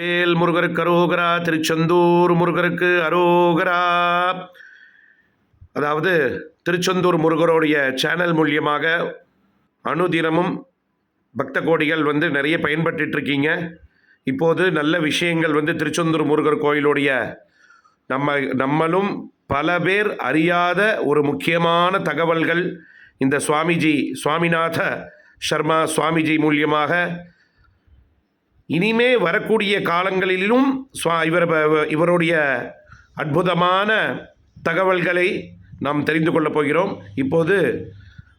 வேல் முருகருக்கு அரோகரா திருச்செந்தூர் முருகருக்கு அரோகரா. அதாவது திருச்செந்தூர் முருகருடைய சேனல் மூலியமாக அனுதினமும் பக்த கோடிகள் வந்து நிறைய பயன்பட்டுருக்கீங்க இருக்கீங்க. இப்போது நல்ல விஷயங்கள் வந்து திருச்செந்தூர் முருகர் கோயிலுடைய நம்ம நம்மளும் பல பேர் அறியாத ஒரு முக்கியமான தகவல்கள் இந்த சுவாமிஜி சுவாமிநாத சர்மா சுவாமிஜி மூலியமாக இனிமே வரக்கூடிய காலங்களிலும் சுவா இவர் இவருடைய அற்புதமான தகவல்களை நாம் தெரிந்து கொள்ளப் போகிறோம். இப்போது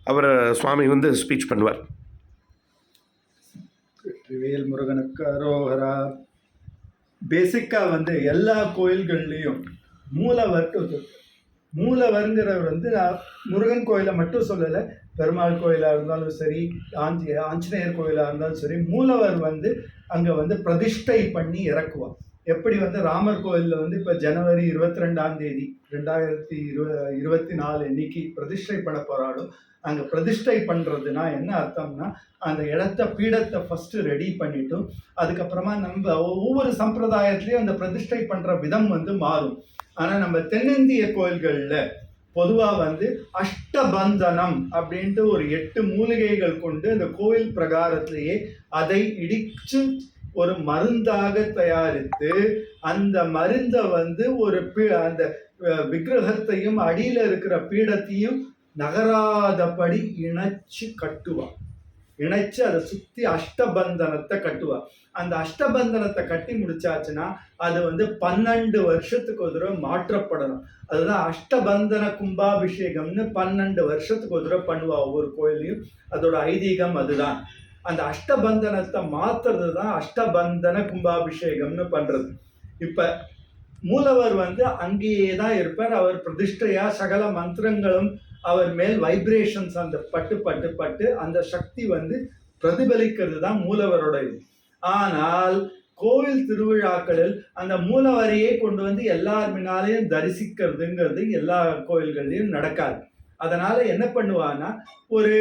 அவர் சுவாமி வந்து ஸ்பீச் பண்ணுவார். வேல் முருகனுக்கு அரோகரா. பேசிக்காக வந்து எல்லா கோயில்கள்லேயும் மூலவர் மூலவருங்கிறவர் வந்து நான் முருகன் கோயிலை மட்டும் சொல்லலை பெருமாள் கோயிலாக இருந்தாலும் சரி ஆஞ்சி ஆஞ்சநேயர் கோயிலாக இருந்தாலும் சரி மூலவர் வந்து அங்கே வந்து பிரதிஷ்டை பண்ணி இறக்குவார். எப்படி வந்து ராமர் கோயிலில் வந்து இப்போ ஜனவரி இருபத்தி ரெண்டாம் தேதி ரெண்டாயிரத்தி இரு இருபத்தி நாலு இன்னைக்கு பிரதிஷ்டை பண்ண போகிறாலும் அங்கே பிரதிஷ்டை பண்ணுறதுனா என்ன அர்த்தம்னா அந்த இடத்த பீடத்தை ஃபஸ்ட்டு ரெடி பண்ணிட்டு அதுக்கப்புறமா நம்ம ஒவ்வொரு சம்பிரதாயத்துலேயும் அந்த பிரதிஷ்டை பண்ணுற விதம் வந்து மாறும். ஆனால் நம்ம தென்னிந்திய கோயில்களில் பொதுவாக வந்து அஷ்டபந்தனம் அப்படின்ட்டு ஒரு எட்டு மூலிகைகள் கொண்டு அந்த கோயில் பிரகாரத்திலேயே அதை இடிச்சு ஒரு மருந்தாக தயாரித்து அந்த மருந்தை வந்து ஒரு பீ- அந்த விக்கிரகத்தையும் அடியில் இருக்கிற பீடத்தையும் நகராதபடி இணைச்சு கட்டுவான் இணைச்சு அதை சுற்றி அஷ்டபந்தனத்தை கட்டுவா. அந்த அஷ்டபந்தனத்தை கட்டி முடிச்சாச்சுன்னா அது வந்து பன்னெண்டு வருஷத்துக்கு ஒரு தடவை மாற்றப்படணும். அதுதான் அஷ்டபந்தன கும்பாபிஷேகம்னு பன்னெண்டு வருஷத்துக்கு ஒரு தடவை பண்ணுவா ஒவ்வொரு கோயிலையும். அதோட ஐதீகம் அதுதான். அந்த அஷ்டபந்தனத்தை மாத்துறது தான் அஷ்டபந்தன கும்பாபிஷேகம்னு பண்றது. இப்ப மூலவர் வந்து அங்கேயே தான் இருப்பார். அவர் பிரதிஷ்டையா சகல மந்திரங்களும் அவர் மேல் வைப்ரேஷன்ஸ் அந்த பட்டு பட்டு பட்டு அந்த சக்தி வந்து பிரதிபலிக்கிறது தான் மூலவரோட இது ஆனால் கோவில் திருவிழாக்களில் அந்த மூலவரையே கொண்டு வந்து எல்லார் முன்னாலேயும் தரிசிக்கிறதுங்கிறது எல்லா கோயில்கள்லையும் நடக்காது. அதனால என்ன பண்ணுவான்னா ஒரு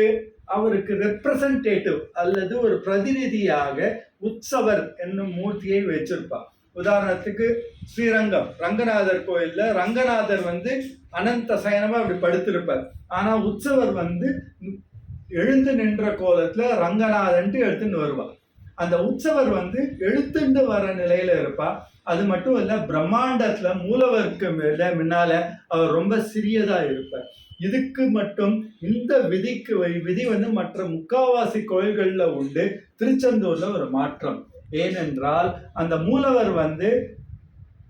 அவருக்கு ரெப்ரசன்டேட்டிவ் அல்லது ஒரு பிரதிநிதியாக உற்சவர் என்னும் மூர்த்தியை வச்சிருப்பார் உதாரணத்துக்கு ஸ்ரீரங்கம். ரங்கநாதர் கோயில்ல ரங்கநாதர் வந்து அனந்த சயனமா அப்படி படுத்திருப்பார். ஆனா உற்சவர் வந்து எழுந்து நின்ற கோலத்துல ரங்கநாதன்ட்டு எடுத்துன்னு வருவார். அந்த உற்சவர் வந்து எழுத்துண்டு வர நிலையில இருப்பா அது மட்டும் இல்ல பிரம்மாண்டத்துல மூலவருக்கு மேல முன்னால அவர் ரொம்ப சிறியதா இருப்பார். இதுக்கு மட்டும் இந்த விதிக்கு வை- விதி வந்து மற்ற முக்காவாசி கோயில்களில் உண்டு. திருச்செந்தூர்ல ஒரு மாற்றம். ஏனென்றால் அந்த மூலவர் வந்து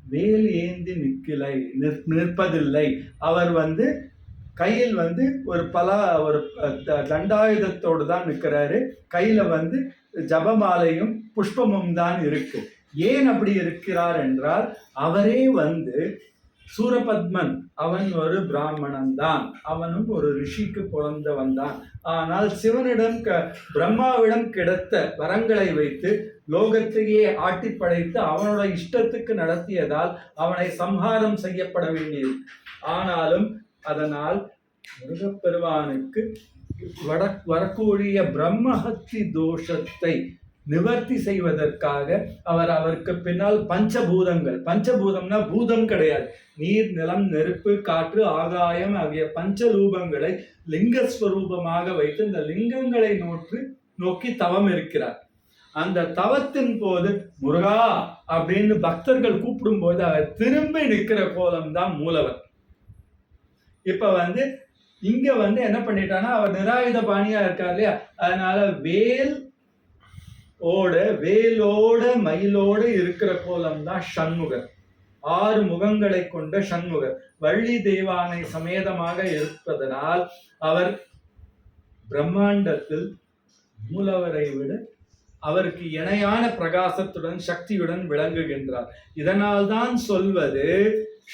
வேல் ஏந்தி நிற்கலை நிற்- நிற்பதில்லை. அவர் வந்து கையில் வந்து ஒரு பல ஒரு த- தண்டாயுதத்தோடு தான் நிற்கிறாரு. கையில் வந்து ஜபமாலையும் புஷ்பமும் தான் இருக்கு. ஏன் அப்படி இருக்கிறார் என்றால் அவரே வந்து சூரபத்மன் அவன் ஒரு பிராமணன் தான் அவனும் ஒரு ரிஷிக்கு பிறந்தவன் தான் ஆனால் சிவனிடம் க பிரம்மாவிடம் கிடைத்த வரங்களை வைத்து லோகத்தையே ஆட்டி படைத்து அவனோட இஷ்டத்துக்கு நடத்தியதால் அவனை சம்ஹாரம் செய்யப்பட வேண்டியது ஆனாலும் அதனால் முருகப்பெருமானுக்கு வட வரக்கூடிய பிரம்மஹத்தி தோஷத்தை நிவர்த்தி செய்வதற்காக அவர் அவருக்கு பின்னால் பஞ்சபூதங்கள். பஞ்சபூதம்னா பூதம் கிடையாது. நீர் நிலம் நெருப்பு காற்று ஆகாயம் ஆகிய பஞ்சரூபங்களை லிங்கஸ்வரூபமாக வைத்து இந்த லிங்கங்களை நோற்று நோக்கி தவம் இருக்கிறார். அந்த தவத்தின் போது முருகா அப்படின்னு பக்தர்கள் கூப்பிடும் போது அவர் திரும்பி நிற்கிற கோலம் தான் மூலவர். இப்ப வந்து இங்க வந்து என்ன பண்ணிட்டான்னா அவர் நிராயுத பாணியா இருக்கார் இல்லையா? அதனால வேல் ஓட வேலோட மயிலோட இருக்கிற கோலம் தான் சண்முகர். ஆறு முகங்களை கொண்ட சண்முகர். வள்ளி தெய்வானை சமேதமாக இருப்பதனால் அவர் பிரம்மாண்டத்தில் மூலவரை விட அவருக்கு இணையான பிரகாசத்துடன் சக்தியுடன் விளங்குகின்றார். இதனால்தான் சொல்வது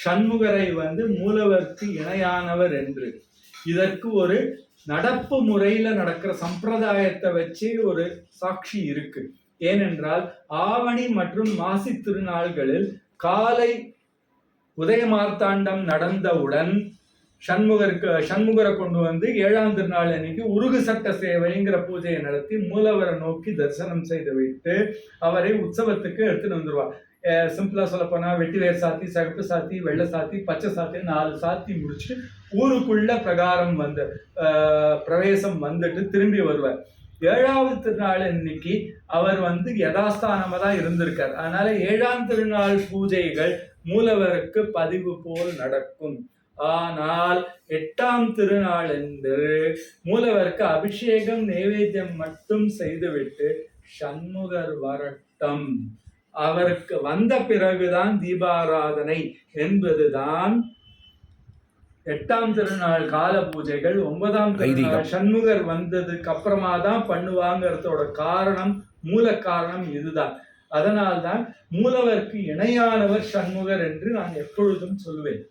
சண்முகரை வந்து மூலவருக்கு இணையானவர் என்று. இதற்கு ஒரு நடப்பு முறையில நடக்கிற சம்பிரதாயத்தை வச்சு ஒரு சாட்சி இருக்கு. ஏனென்றால் ஆவணி மற்றும் மாசி திருநாள்களில் காலை உதயமார்த்தாண்டம் நடந்தவுடன் சண்முகருக்கு சண்முகரை கொண்டு வந்து ஏழாம் திருநாள் அன்னைக்கு உருகு சட்ட சேவைங்கிற பூஜையை நடத்தி மூலவரை நோக்கி தரிசனம் செய்து விட்டு அவரை உற்சவத்துக்கு எடுத்துட்டு வந்துருவா சிம்பிளா சொல்ல போனா வெட்டிவேர் சாத்தி சகப்பு சாத்தி வெள்ளை சாத்தி பச்சை சாத்தி நாலு சாத்தி முடிச்சு ஊருக்குள்ள பிரகாரம் வந்து பிரவேசம் வந்துட்டு திரும்பி வருவார். ஏழாவது திருநாள் இன்னைக்கு அவர் வந்து யதாஸ்தானமாக தான் இருந்திருக்கார். அதனால ஏழாம் திருநாள் பூஜைகள் மூலவருக்கு பதிவு போல் நடக்கும். ஆனால் எட்டாம் திருநாள் என்று மூலவருக்கு அபிஷேகம் நைவேத்தியம் மட்டும் செய்துவிட்டு சண்முகர் வரட்டம். அவருக்கு வந்த பிறகுதான் தீபாராதனை என்பதுதான் எட்டாம் திருநாள் கால பூஜைகள் ஒன்பதாம் திருநாள். சண்முகர் வந்ததுக்கு அப்புறமா தான் பண்ணுவாங்கிறதோட காரணம் மூல காரணம் இதுதான். அதனால்தான் மூலவருக்கு இணையானவர் சண்முகர் என்று நான் எப்பொழுதும் சொல்வேன்.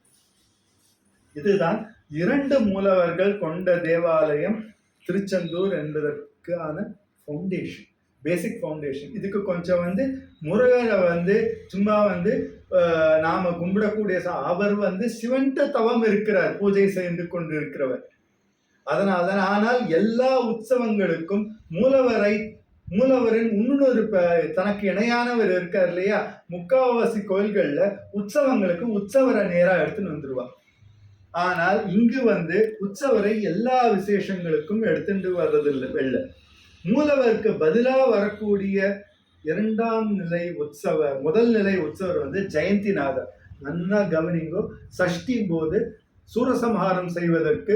இதுதான் இரண்டு மூலவர்கள் கொண்ட தேவாலயம் திருச்செந்தூர் என்பதற்கான ஃபவுண்டேஷன் பேசிக் ஃபவுண்டேஷன் இதுக்கு கொஞ்சம் வந்து முருகரை வந்து சும்மா வந்து நாம கும்பிடக்கூடிய அவர் வந்து சிவன்ட தவம் இருக்கிறார் பூஜை செய்து கொண்டிருக்கிறவர். அதனால் தான் ஆனால் எல்லா உற்சவங்களுக்கும் மூலவரை மூலவரின் இன்னொரு தனக்கு இணையானவர் இருக்கார் இல்லையா? முக்காவாசி கோயில்கள்ல உற்சவங்களுக்கு உற்சவரை நேராக எடுத்துன்னு வந்துருவா ஆனால் இங்கு வந்து உற்சவரை எல்லா விசேஷங்களுக்கும் எடுத்துட்டு வர்றதில்லை வெளில. மூலவருக்கு பதிலாக வரக்கூடிய இரண்டாம் நிலை உற்சவ முதல் நிலை உற்சவர் வந்து ஜெயந்திநாதர். நன்னா கவனிங்கோ சஷ்டி போது சூரசம்ஹாரம் செய்வதற்கு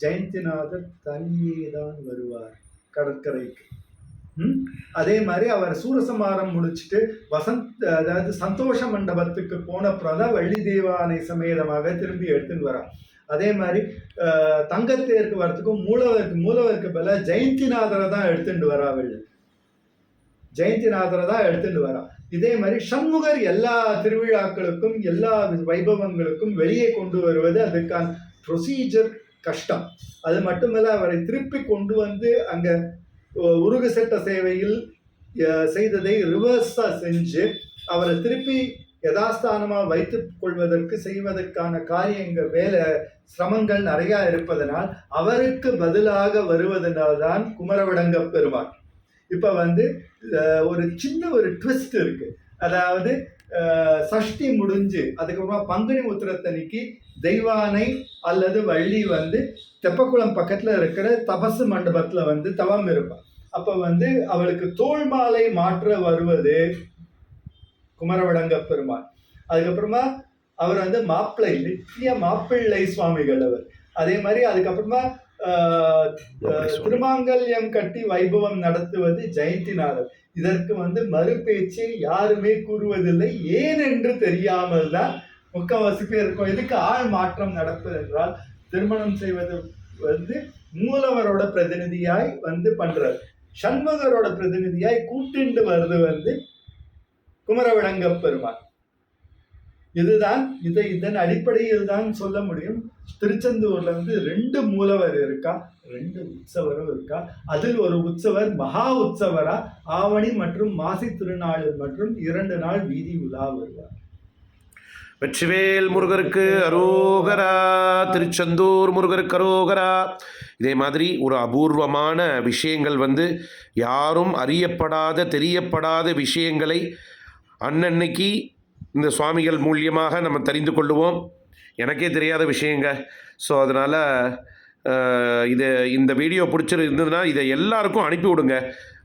ஜெயந்திநாதர் தனியே தான் வருவார் கடற்கரைக்கு. அதே மாதிரி அவர் சூரசம்ஹாரம் முடிச்சுட்டு வசந்த் அதாவது சந்தோஷ மண்டபத்துக்கு போன அப்புறம் தான் வள்ளி தேவானை சமேதமாக திரும்பி எடுத்துன்னு வரா அதே மாதிரி தங்கத்தேருக்கு வரத்துக்கும் மூலவருக்கு மூலவருக்கு பதிலாக ஜெயந்திநாதரை தான் எடுத்துட்டு வரா வெள்ளி ஜெயந்திநாதரை தான் எடுத்துட்டு வரா. இதே மாதிரி சண்முகர் எல்லா திருவிழாக்களுக்கும் எல்லா வைபவங்களுக்கும் வெளியே கொண்டு வருவது அதுக்கான ப்ரொசீஜர் கஷ்டம். அது மட்டுமல்ல அவரை திருப்பி கொண்டு வந்து அங்கே உருகு சட்ட சேவையில் செய்ததை ரிவர்ஸாக செஞ்சு அவரை திருப்பி யதாஸ்தானமாக வைத்து கொள்வதற்கு செய்வதற்கான காரியங்கள் வேலை சிரமங்கள் நிறையா இருப்பதனால் அவருக்கு பதிலாக வருவதனால் தான் குமரவிடங்க பெறுவார் இப்போ வந்து ஒரு சின்ன ஒரு ட்விஸ்ட் இருக்கு. அதாவது சஷ்டி முடிஞ்சு அதுக்கப்புறமா பங்குனி உத்திரத்தன்னைக்கு தெய்வானை அல்லது வள்ளி வந்து தெப்பக்குளம் பக்கத்தில் இருக்கிற தபசு மண்டபத்தில் வந்து தவம் இருப்பாள் அப்போ வந்து அவளுக்கு தோல் மாலை மாற்ற வருவது குமரவிடங்க பெருமாள் அதுக்கப்புறமா அவர் வந்து மாப்பிள்ளை நித்திய மாப்பிள்ளை சுவாமிகள் அவர். அதே மாதிரி அதுக்கப்புறமா. திருமாங்கல்யம் கட்டி வைபவம் நடத்துவது ஜெயந்திநாதர். இதற்கு வந்து மறுபேச்சு யாருமே கூறுவதில்லை. ஏன் என்று தெரியாமல் தான் முக்கால்வாசி பேர் இருக்கும். இதுக்கு ஆள் மாற்றம் நடப்பது என்றால் திருமணம் செய்வது வந்து மூலவரோட பிரதிநிதியாய் வந்து பண்றார். சண்முகரோட பிரதிநிதியாய் கூட்டிண்டு வருது வந்து குமரவிடங்க பெருமாள் இதுதான் இதை இதன் அடிப்படையில் தான் சொல்ல முடியும். திருச்செந்தூர்ல வந்து ரெண்டு மூலவர் இருக்கா? ரெண்டு உற்சவரும் இருக்கா? அதில் ஒரு உற்சவர் மகா உற்சவரா? ஆவணி மற்றும் மாசி திருநாள் மற்றும் இரண்டு நாள் வீதி உலா வருவார். வெற்றிவேல் முருகருக்கு அரோகரா திருச்செந்தூர் முருகருக்கு அரோகரா. இதே மாதிரி ஒரு அபூர்வமான விஷயங்கள் வந்து யாரும் அறியப்படாத தெரியப்படாத விஷயங்களை அன்னன்னைக்கு இந்த சுவாமிகள் மூலியமாக நம்ம தெரிந்து கொள்ளுவோம். எனக்கே தெரியாத விஷயங்க. ஸோ அதனால் இது இந்த வீடியோ பிடிச்சிருந்ததுன்னா இதை எல்லாருக்கும் அனுப்பி விடுங்க.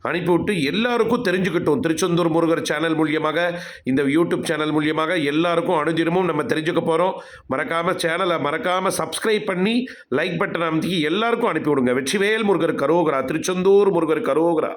அனுப்பிவிட்டு எல்லாருக்கும் தெரிஞ்சுக்கிட்டோம். திருச்செந்தூர் முருகர் சேனல் மூலியமாக இந்த யூடியூப் சேனல் மூலியமாக எல்லாருக்கும் அணுதினமும் நம்ம தெரிஞ்சுக்க போகிறோம் மறக்காமல் சேனலை மறக்காமல் சப்ஸ்கிரைப் பண்ணி லைக் பட்டன் அமைத்தி எல்லாருக்கும் அனுப்பி விடுங்க. வெற்றிவேல் முருகர் கரோகரா திருச்செந்தூர் முருகர் கரோகரா.